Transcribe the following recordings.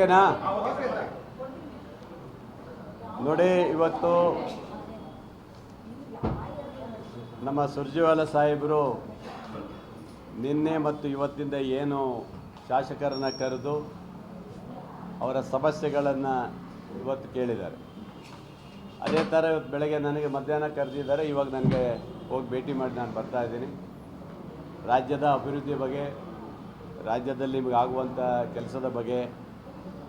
ಓಕೆನಾ? ನೋಡಿ, ಇವತ್ತು ನಮ್ಮ ಸುರ್ಜಿವಾಲ ಸಾಹೇಬರು ನಿನ್ನೆ ಮತ್ತು ಇವತ್ತಿಂದ ಏನು ಶಾಸಕರನ್ನ ಕರೆದು ಅವರ ಸಮಸ್ಯೆಗಳನ್ನು ಇವತ್ತು ಕೇಳಿದ್ದಾರೆ. ಅದೇ ಥರ ಇವತ್ತು ಬೆಳಗ್ಗೆ ನನಗೆ ಮಧ್ಯಾಹ್ನ ಕರೆದಿದ್ದಾರೆ. ಇವಾಗ ನನಗೆ ಹೋಗಿ ಭೇಟಿ ಮಾಡಿ ನಾನು ಬರ್ತಾ ಇದ್ದೀನಿ. ರಾಜ್ಯದ ಅಭಿವೃದ್ಧಿ ಬಗ್ಗೆ, ರಾಜ್ಯದಲ್ಲಿ ನಿಮಗೆ ಆಗುವಂಥ ಕೆಲಸದ ಬಗ್ಗೆ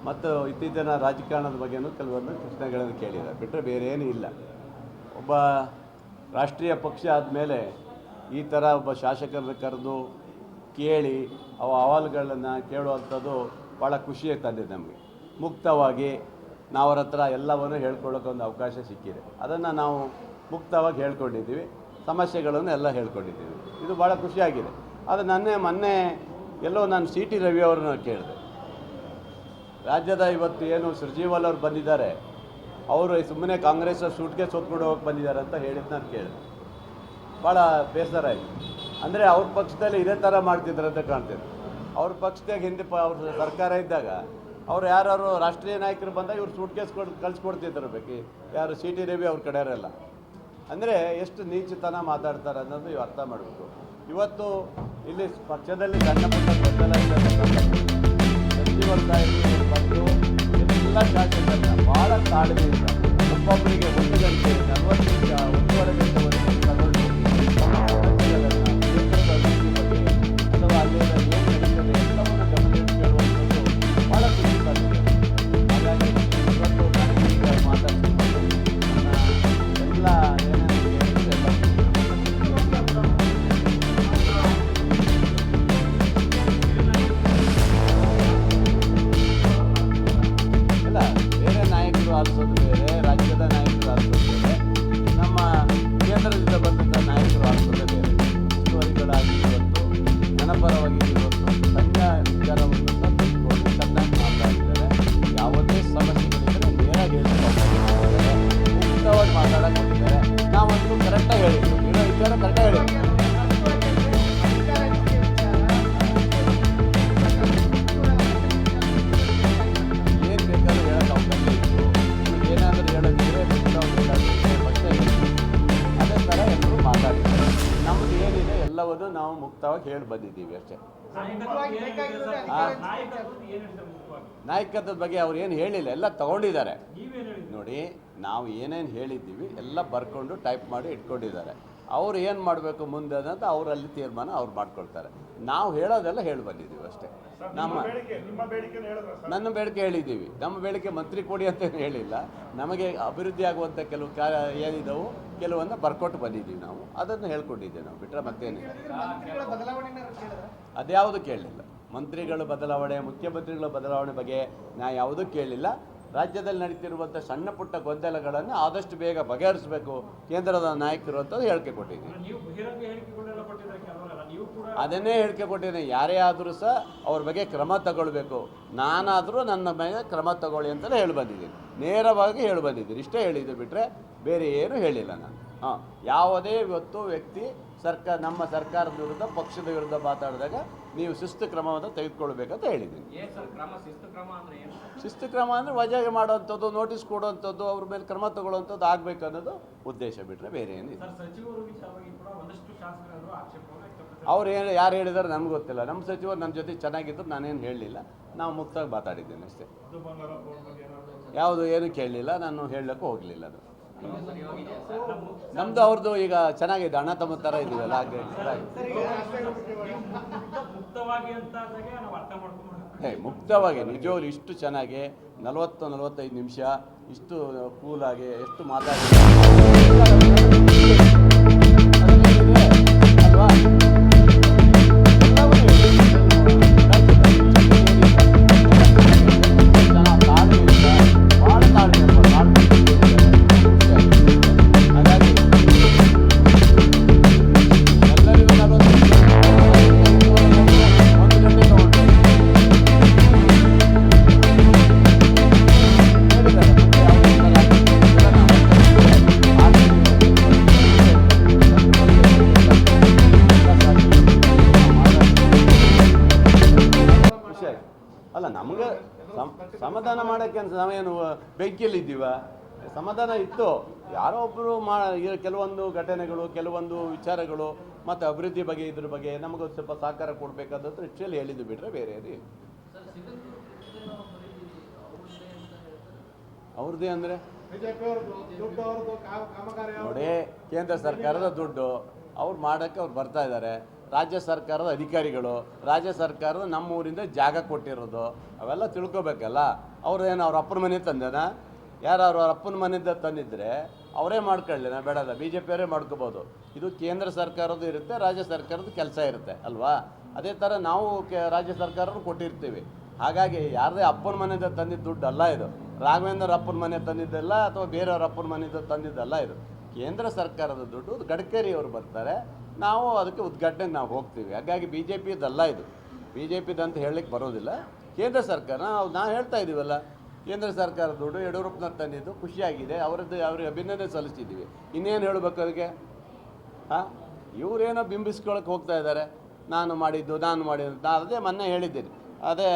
ಮತ್ತು ಇತ್ತೀಚಿನ ರಾಜಕಾರಣದ ಬಗ್ಗೆನೂ ಕೆಲವೊಂದು ಪ್ರಶ್ನೆಗಳನ್ನು ಕೇಳಿದ್ದಾರೆ. ಬಿಟ್ಟರೆ ಬೇರೆ ಏನೂ ಇಲ್ಲ. ಒಬ್ಬ ರಾಷ್ಟ್ರೀಯ ಪಕ್ಷ ಆದಮೇಲೆ ಈ ಥರ ಒಬ್ಬ ಶಾಸಕರನ್ನು ಕರೆದು ಕೇಳಿ ಅವ ಅಹವಾಲುಗಳನ್ನು ಕೇಳುವಂಥದ್ದು ಭಾಳ ಖುಷಿಯೇ ತಂದಿದೆ ನಮಗೆ. ಮುಕ್ತವಾಗಿ ನಾವರ ಹತ್ರ ಎಲ್ಲವನ್ನು ಹೇಳ್ಕೊಳ್ಳೋಕೆ ಒಂದು ಅವಕಾಶ ಸಿಕ್ಕಿದೆ. ಅದನ್ನು ನಾವು ಮುಕ್ತವಾಗಿ ಹೇಳ್ಕೊಂಡಿದ್ದೀವಿ. ಸಮಸ್ಯೆಗಳನ್ನು ಎಲ್ಲ ಹೇಳ್ಕೊಂಡಿದ್ದೀವಿ. ಇದು ಭಾಳ ಖುಷಿಯಾಗಿದೆ. ಆದರೆ ನನ್ನೇ ಮೊನ್ನೆ ಎಲ್ಲೋ ನಾನು ಸಿ ಟಿ ರವಿ ಅವರನ್ನು ಕೇಳಿದೆ. ರಾಜ್ಯದ ಇವತ್ತು ಏನು ಸೃಜೀವಾಲ್ ಅವ್ರು ಬಂದಿದ್ದಾರೆ, ಅವರು ಸುಮ್ಮನೆ ಕಾಂಗ್ರೆಸ್ ಸೂಟ್ಗೆ ಸೋತ್ಕೊಂಡು ಹೋಗಿ ಬಂದಿದ್ದಾರೆ ಅಂತ ಹೇಳಿದ್ದು ನಾನು ಕೇಳಿದೆ. ಭಾಳ ಬೇಸರ ಆಯಿತು ಅಂದರೆ ಅವ್ರ ಪಕ್ಷದಲ್ಲಿ ಇದೇ ಥರ ಮಾಡ್ತಿದ್ರು ಅಂತ ಕಾಣ್ತಿದ್ರು ಅವ್ರ ಪಕ್ಷದಾಗ ಹಿಂದೆ ಪ, ಅವ್ರ ಸರ್ಕಾರ ಇದ್ದಾಗ ಅವ್ರು ಯಾರು ರಾಷ್ಟ್ರೀಯ ನಾಯಕರು ಬಂದಾಗ ಇವ್ರು ಸೂಟ್ ಕೇಸ್ ಕೊಡ್ ಕಳಿಸ್ಕೊಡ್ತಿದ್ರು ಬೇಕಿ. ಯಾರು ಸಿ ಟಿ ರವಿ ಅವ್ರ ಕಡೆಯವರೆಲ್ಲ. ಅಂದರೆ ಎಷ್ಟು ನೀಚತನ ಮಾತಾಡ್ತಾರೆ ಅನ್ನೋದು ಇವು ಅರ್ಥ ಮಾಡಬೇಕು. ಇವತ್ತು ಇಲ್ಲಿ ಪಕ್ಷದಲ್ಲಿ ಸಣ್ಣ ಪುಟ್ಟ ಗೊಂದಲ ಇದೆ ಸಚಿವರು ಬಂದು ಎಲ್ಲ ಶಾಸಕರನ್ನ ಭಾಳ ತಾಳ್ಮೆಯಿಂದ ಒಬ್ಬೊಬ್ಬರಿಗೆ ಎಲ್ಲವನ್ನು ನಾವು ಮುಕ್ತವಾಗಿ ಹೇಳಿ ಬಂದಿದ್ದೀವಿ ಅಷ್ಟೇ. ನಾಯಕತ್ವದ ಬಗ್ಗೆ ಅವ್ರು ಏನು ಹೇಳಿಲ್ಲ ಎಲ್ಲ ತಗೊಂಡಿದ್ದಾರೆ. ನೋಡಿ ನಾವು ಏನೇನು ಹೇಳಿದ್ದೀವಿ ಎಲ್ಲ ಬರ್ಕೊಂಡು ಟೈಪ್ ಮಾಡಿ ಇಟ್ಕೊಂಡಿದ್ದಾರೆ. ಅವ್ರು ಏನು ಮಾಡಬೇಕು ಮುಂದೆ ಅಂತ ಅವರಲ್ಲಿ ತೀರ್ಮಾನ ಅವ್ರು ಮಾಡ್ಕೊಳ್ತಾರೆ. ನಾವು ಹೇಳೋದೆಲ್ಲ ಹೇಳಿ ಬಂದಿದ್ದೀವಿ ಅಷ್ಟೇ. ನಮ್ಮ ನಿಮ್ಮ ಬೇಡಿಕೆನ ಹೇಳಿದ್ರ ಸರ್? ನನ್ನ ಬೇಡಿಕೆ ಹೇಳಿದ್ದೀವಿ. ನಮ್ಮ ಬೇಡಿಕೆ ಮಂತ್ರಿ ಕೊಡಿ ಅಂತ ಹೇಳಿಲ್ಲ. ನಮಗೆ ಅಭಿವೃದ್ಧಿ ಆಗುವಂಥ ಕೆಲವು ಕಾರ್ಯ ಏನಿದ್ದವು ಕೆಲವನ್ನ ಬರ್ಕೊಟ್ಟು ಬಂದಿದ್ದೀವಿ ನಾವು. ಅದನ್ನು ಹೇಳ್ಕೊಂಡಿದ್ದೀವಿ ನಾವು. ಬಿಟ್ಟರೆ ಮತ್ತೇನಿಲ್ಲ. ಅದ್ಯಾವುದು ಕೇಳಲಿಲ್ಲ. ಮಂತ್ರಿಗಳ ಬದಲಾವಣೆ ಮುಖ್ಯಮಂತ್ರಿಗಳ ಬದಲಾವಣೆ ಬಗ್ಗೆ ನಾ ಯಾವುದೂ ಕೇಳಿಲ್ಲ ರಾಜ್ಯದಲ್ಲಿ ನಡೀತಿರುವಂಥ ಸಣ್ಣ ಪುಟ್ಟ ಗೊಂದಲಗಳನ್ನು ಆದಷ್ಟು ಬೇಗ ಬಗೆಹರಿಸಬೇಕು ಕೇಂದ್ರದ ನಾಯಕರು ಅಂತ ಹೇಳಿಕೆ ಕೊಟ್ಟಿದ್ದೀನಿ. ಅದನ್ನೇ ಹೇಳಿಕೆ ಕೊಟ್ಟಿದ್ದೀನಿ. ಯಾರೇ ಆದರೂ ಸಹ ಅವ್ರ ಬಗ್ಗೆ ಕ್ರಮ ತಗೊಳ್ಬೇಕು. ನಾನಾದರೂ ನನ್ನ ಮೇಲೆ ಕ್ರಮ ತಗೊಳ್ಳಿ ಅಂತಲೇ ಹೇಳಿ ಬಂದಿದ್ದೀನಿ. ನೇರವಾಗಿ ಹೇಳಿ ಬಂದಿದ್ದೀನಿ. ಇಷ್ಟೇ ಹೇಳಿದ್ದು ಬಿಟ್ಟರೆ ಬೇರೆ ಏನು ಹೇಳಿಲ್ಲ ನಾನು. ಹಾಂ ಯಾವುದೇ ಇವತ್ತು ವ್ಯಕ್ತಿ ಸರ್ಕಾರ ನಮ್ಮ ಸರ್ಕಾರದ ವಿರುದ್ಧ ಪಕ್ಷದ ವಿರುದ್ಧ ಮಾತಾಡಿದಾಗ ನೀವು ಶಿಸ್ತು ಕ್ರಮವನ್ನು ತೆಗೆದುಕೊಳ್ಬೇಕಂತ ಹೇಳಿದ್ದೀನಿ. ಶಿಸ್ತು ಕ್ರಮ ಅಂದ್ರೆ ವಜಾಗೆ ಮಾಡುವಂಥದ್ದು ನೋಟಿಸ್ ಕೊಡುವಂಥದ್ದು ಅವ್ರ ಮೇಲೆ ಕ್ರಮ ತಗೊಳ್ಳುವಂಥದ್ದು ಆಗಬೇಕು ಅನ್ನೋದು ಉದ್ದೇಶ ಬಿಟ್ಟರೆ ಬೇರೆ ವ್ಯಕ್ತಪಡಿಸಿದ್ದಾರೆ. ಅವ್ರು ಏನು ಯಾರು ಹೇಳಿದಾರೆ ನಮ್ಗೆ ಗೊತ್ತಿಲ್ಲ. ನಮ್ಮ ಸಚಿವರು ನಮ್ಮ ಜೊತೆ ಚೆನ್ನಾಗಿದ್ದರು ನಾನೇನು ಹೇಳಲಿಲ್ಲ. ನಾವು ಮುಕ್ತಾಗಿ ಮಾತಾಡಿದ್ದೇನೆ ಅಷ್ಟೇ. ಯಾವುದು ಏನು ಕೇಳಲಿಲ್ಲ ನಾನು ಹೇಳಲಿಕ್ಕೂ ಹೋಗಲಿಲ್ಲ ಅದು. ನಮ್ಮದು ಅವ್ರದ್ದು ಈಗ ಚೆನ್ನಾಗಿದೆ ಅಣ್ಣ ತಮ್ಮ ಥರ ಇದೀವಲ್ಲ ಹಾಗೆ ಮುಕ್ತವಾಗಿ ನಿಜವಾಗ್ಲೂ ಇಷ್ಟು ಚೆನ್ನಾಗಿ ನಲವತ್ತು ನಲವತ್ತೈದು ನಿಮಿಷ ಇಷ್ಟು ಕೂಲಾಗಿ ಎಷ್ಟು ಮಾತಾಡಿ ಅಲ್ವಾ ಅಲ್ಲ ನಮ್ಗೆ ಸಮ್ ಸಮಾಧಾನ ಮಾಡೋಕ್ಕೆ ಅಂತ ನಾವೇನು ಬೆಂಕಿಯಲ್ಲಿ ಇದ್ದೀವ ಸಮಾಧಾನ ಇತ್ತು. ಯಾರೋ ಒಬ್ಬರು ಮಾ ಕೆಲವೊಂದು ಘಟನೆಗಳು ಕೆಲವೊಂದು ವಿಚಾರಗಳು ಮತ್ತು ಅಭಿವೃದ್ಧಿ ಬಗ್ಗೆ ಇದ್ರ ಬಗ್ಗೆ ನಮಗೆ ಸ್ವಲ್ಪ ಸಹಕಾರ ಕೊಡಬೇಕಾದದ್ದು ಇಷ್ಟಲ್ಲಿ ಹೇಳಿದ್ದು ಬಿಟ್ಟರೆ ಬೇರೆ ರೀ. ಅವ್ರದ್ದೇ ಅಂದರೆ? ನೋಡಿ ಕೇಂದ್ರ ಸರ್ಕಾರದ ದುಡ್ಡು ಅವ್ರು ಮಾಡೋಕ್ಕೆ ಅವ್ರು ಬರ್ತಾ ಇದ್ದಾರೆ. ರಾಜ್ಯ ಸರ್ಕಾರದ ಅಧಿಕಾರಿಗಳು, ರಾಜ್ಯ ಸರ್ಕಾರದ ನಮ್ಮ ಊರಿಂದ ಜಾಗ ಕೊಟ್ಟಿರೋದು, ಅವೆಲ್ಲ ತಿಳ್ಕೊಬೇಕಲ್ಲ. ಅವ್ರು ಏನು ಅವ್ರ ಅಪ್ಪನ ಮನೆ ತಂದೇನ? ಯಾರು ಅವ್ರ ಅಪ್ಪನ ಮನೆಯಿಂದ ತಂದಿದ್ರೆ ಅವರೇ ಮಾಡ್ಕೊಳ್ಳಿನ ಬೇಡಲ್ಲ ಬಿ ಜೆ ಪಿಯವರೇ ಮಾಡ್ಕೋಬೋದು. ಇದು ಕೇಂದ್ರ ಸರ್ಕಾರದ್ದು ಇರುತ್ತೆ, ರಾಜ್ಯ ಸರ್ಕಾರದ ಕೆಲಸ ಇರುತ್ತೆ, ಅಲ್ವಾ? ಅದೇ ಥರ ನಾವು ರಾಜ್ಯ ಸರ್ಕಾರರು ಕೊಟ್ಟಿರ್ತೀವಿ. ಹಾಗಾಗಿ ಯಾರದೇ ಅಪ್ಪನ ಮನೆಯಿಂದ ತಂದಿದ್ದ ದುಡ್ಡು ಅಲ್ಲ ಇದು. ರಾಘವೇಂದ್ರ ಅಪ್ಪನ ಮನೆ ತಂದಿದ್ದಲ್ಲ ಅಥವಾ ಬೇರೆಯವ್ರ ಅಪ್ಪನ ಮನೆಯಿಂದ ತಂದಿದ್ದಲ್ಲ ಇದು. ಕೇಂದ್ರ ಸರ್ಕಾರದ ದುಡ್ಡು ಗಡ್ಕರಿ ಅವರು ಬರ್ತಾರೆ. ನಾವು ಅದಕ್ಕೆ ಉದ್ಘಾಟನೆಗೆ ನಾವು ಹೋಗ್ತೀವಿ. ಹಾಗಾಗಿ ಬಿ ಜೆ ಪಿದಲ್ಲ ಇದು. ಬಿ ಜೆ ಪಿದಂತ ಹೇಳಲಿಕ್ಕೆ ಬರೋದಿಲ್ಲ. ಕೇಂದ್ರ ಸರ್ಕಾರ, ನಾವು ನಾವು ಹೇಳ್ತಾ ಇದ್ದೀವಲ್ಲ ಕೇಂದ್ರ ಸರ್ಕಾರ ದುಡ್ಡು ಯಡಿಯೂರಪ್ಪನವ್ರು ತಂದಿದ್ದು ಖುಷಿಯಾಗಿದೆ. ಅವರದ್ದು, ಅವ್ರಿಗೆ ಅಭಿನಂದನೆ ಸಲ್ಲಿಸಿದ್ದೀವಿ ಇನ್ನೇನು ಹೇಳಬೇಕು ಅದಕ್ಕೆ ಹಾಂ? ಇವರೇನೋ ಬಿಂಬಿಸ್ಕೊಳಕ್ಕೆ ಹೋಗ್ತಾ ಇದ್ದಾರೆ. ನಾನು ಮಾಡಿದ್ದು ನಾನು ಮಾಡಿದ್ದು. ನಾನು ಅದೇ ಮೊನ್ನೆ ಹೇಳಿದ್ದೀನಿ. ಅದೇ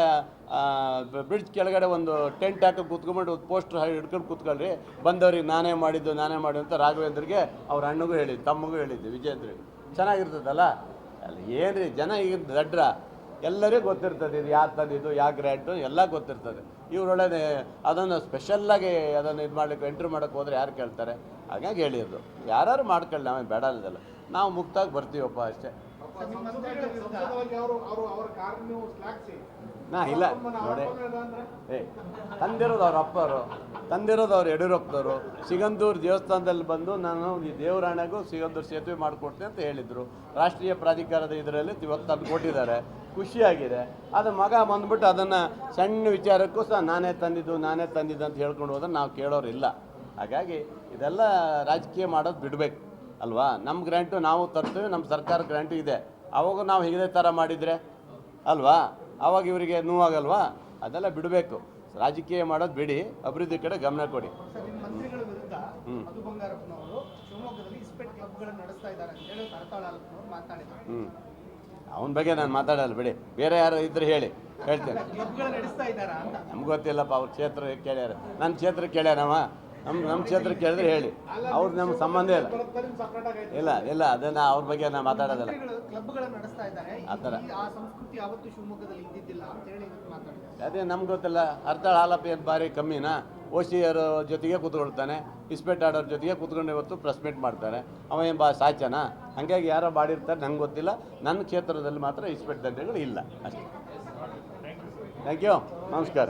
ಬ್ರಿಡ್ಜ್ ಕೆಳಗಡೆ ಒಂದು ಟೆಂಟ್ ಹಾಕಿ ಕೂತ್ಕೊಂಡ್ಬಿಟ್ಟು ಪೋಸ್ಟರ್ ಹಿಡ್ಕೊಂಡು ಕೂತ್ಕೊಳ್ರಿ. ಬಂದವ್ರಿಗೆ ನಾನೇ ಮಾಡಿದ್ದು ನಾನೇ ಮಾಡಿದ್ದು ಅಂತ ರಾಘವೇಂದ್ರಿಗೆ ಅವ್ರ ಅಣ್ಣಗೂ ಹೇಳಿದ್ದು, ತಮ್ಮಗೂ ಹೇಳಿದ್ದು, ವಿಜೇಂದ್ರಿಗೆ. ಚೆನ್ನಾಗಿರ್ತದಲ್ಲ? ಅಲ್ಲಿ ಏನು ರೀ ಜನ ಈಗ ದಡ್ರ? ಎಲ್ಲರಿಗೂ ಗೊತ್ತಿರ್ತದೆ ಇದು ಯಾರು ತಂದಿದ್ದು ಯಾವ ಗ್ರ್ಯಾಂಟು, ಎಲ್ಲ ಗೊತ್ತಿರ್ತದೆ. ಇವರೊಳಗೆ ಅದನ್ನು ಸ್ಪೆಷಲ್ಲಾಗಿ ಅದನ್ನು ಇದು ಮಾಡಲಿಕ್ಕೆ ಎಂಟ್ರಿ ಮಾಡೋಕ್ಕೆ ಹೋದರೆ ಯಾರು ಕೇಳ್ತಾರೆ? ಹಾಗಾಗಿ ಹೇಳಿದ್ದು. ಯಾರು ಮಾಡ್ಕೊಳ್ಳಿ ನಾವೇ ಬೇಡ ಅನ್ನೋದಲ್ಲ. ನಾವು ಮುಕ್ತಾಗಿ ಬರ್ತೀವಪ್ಪ ಅಷ್ಟೇ. ನಾ ಇಲ್ಲ, ನೋಡಿ. ಏ, ತಂದಿರೋದು ಅವ್ರ ಅಪ್ಪವರು ತಂದಿರೋದು ಅವ್ರು ಯಡಿಯೂರಪ್ಪನವರು, ಸಿಗಂದೂರು ದೇವಸ್ಥಾನದಲ್ಲಿ ಬಂದು ನಾನು ಈ ದೇವರಾಣೆಗೂ ಸಿಗಂದೂರು ಸೇತುವೆ ಮಾಡಿಕೊಡ್ತೀನಿ ಅಂತ ಹೇಳಿದರು. ರಾಷ್ಟ್ರೀಯ ಪ್ರಾಧಿಕಾರದ ಇದರಲ್ಲಿ ಇವತ್ತು ತಂದು ಕೊಟ್ಟಿದ್ದಾರೆ. ಖುಷಿಯಾಗಿದೆ. ಅದು ಮಗ ಬಂದ್ಬಿಟ್ಟು ಅದನ್ನು ಸಣ್ಣ ವಿಚಾರಕ್ಕೂ ಸಹ ನಾನೇ ತಂದಿದ್ದು ನಾನೇ ತಂದಿದ್ದು ಅಂತ ಹೇಳ್ಕೊಂಡು ಹೋದ್ರೆ ನಾವು ಕೇಳೋರಿಲ್ಲ. ಹಾಗಾಗಿ ಇದೆಲ್ಲ ರಾಜಕೀಯ ಮಾಡೋದು ಬಿಡಬೇಕು, ಅಲ್ವಾ? ನಮ್ಮ ಗ್ರ್ಯಾಂಟು ನಾವು ತರ್ತೀವಿ ನಮ್ಮ ಸರ್ಕಾರ ಗ್ರ್ಯಾಂಟು ಇದೆ. ಅವಾಗ ನಾವು ಇದೇ ಥರ ಮಾಡಿದರೆ, ಅಲ್ವಾ? ಆವಾಗ ಇವರಿಗೆ ನೋವಾಗಲ್ವಾ? ಅದೆಲ್ಲ ಬಿಡಬೇಕು. ರಾಜಕೀಯ ಮಾಡೋದು ಬಿಡಿ ಅಭಿವೃದ್ಧಿ ಕಡೆ ಗಮನ ಕೊಡಿ. ಅವನ ಬಗ್ಗೆ ನಾನು ಮಾತಾಡಲ್ಲ ಬಿಡಿ. ಬೇರೆ ಯಾರು ಇದ್ರೆ ಹೇಳಿ ಹೇಳ್ತೇನೆ. ನಮ್ಗೆ ಗೊತ್ತಿಲ್ಲಪ್ಪ ಅವ್ರ ಕ್ಷೇತ್ರ ಕೇಳ್ಯಾರ. ನನ್ನ ಕ್ಷೇತ್ರ ಕೇಳ್ಯಾನವ? ನಮ್ಮ ನಮ್ಮ ಕ್ಷೇತ್ರ ಕೇಳಿದ್ರೆ ಹೇಳಿ. ಅವ್ರು ನಮ್ಮ ಸಂಬಂಧ ಇಲ್ಲ. ಇಲ್ಲ ಇಲ್ಲ, ಅದನ್ನ ಅವ್ರ ಬಗ್ಗೆ ನಾನು ಮಾತಾಡೋದಿಲ್ಲ. ಆ ಥರ. ಅದೇ ನಮ್ಗೆ ಗೊತ್ತಿಲ್ಲ ಅರ್ಥ ಹಾಲಪ್ಪ ಏನು ಭಾರಿ ಕಮ್ಮಿನಾ? ಓಸಿಯರ ಜೊತೆಗೆ ಕೂತ್ಕೊಳ್ತಾನೆ, ಇಸ್ಪೆಟ್ ಆಡೋರ ಜೊತೆಗೆ ಕೂತ್ಕೊಂಡು ಇವತ್ತು ಪ್ರೆಸ್ ಮೀಟ್ ಮಾಡ್ತಾರೆ. ಅವ ಏನು ಬಾ ಸಾಚನ ಹಾಗಾಗಿ ಯಾರೋ ಮಾಡಿರ್ತಾರೆ, ನಂಗೆ ಗೊತ್ತಿಲ್ಲ. ನನ್ನ ಕ್ಷೇತ್ರದಲ್ಲಿ ಮಾತ್ರ ಇಸ್ಪೆಟ್ ದಂಧೆಗಳು ಇಲ್ಲ ಅಷ್ಟೇ. ಥ್ಯಾಂಕ್ ಯು ನಮಸ್ಕಾರ.